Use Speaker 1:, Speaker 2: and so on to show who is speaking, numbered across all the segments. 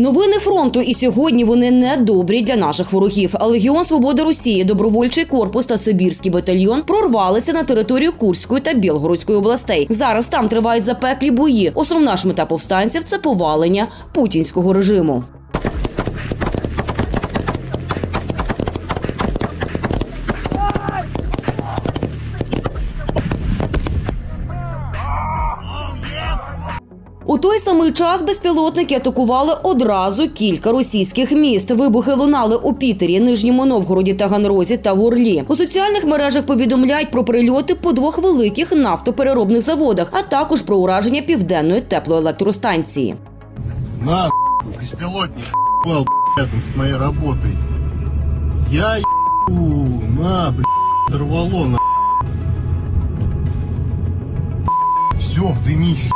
Speaker 1: Новини фронту, і сьогодні вони не добрі для наших ворогів. Легіон Свободи Росії, добровольчий корпус та Сибірський батальйон прорвалися на територію Курської та Білгородської областей. Зараз там тривають запеклі бої. Основна ж мета повстанців це повалення путінського режиму. У той самий час безпілотники атакували одразу кілька російських міст. Вибухи лунали у Пітері, Нижньому Новгороді, Таганрозі та в Орлі. У соціальних мережах повідомляють про прильоти по двох великих нафтопереробних заводах, а також про ураження південної теплоелектростанції.
Speaker 2: На, нахуй, беспилотник ебал, рядом с моей работой. Я ебу, на, блядь, дорвало, на. Все в дымище.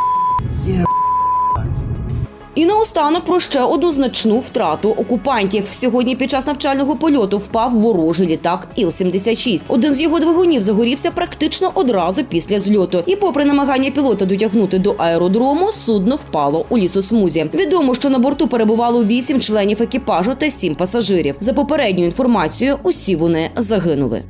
Speaker 1: І наостанок про ще одну значну втрату окупантів. Сьогодні під час навчального польоту впав ворожий літак Іл-76. Один з його двигунів загорівся практично одразу після зльоту. І, попри намагання пілота дотягнути до аеродрому, судно впало у лісосмузі. Відомо, що на борту перебувало вісім членів екіпажу та сім пасажирів. За попередньою інформацією, усі вони загинули.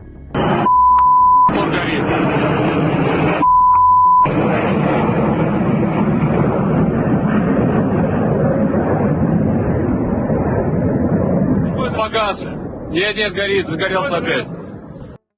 Speaker 3: Погас. Нет, нет, горит, загорелся опять.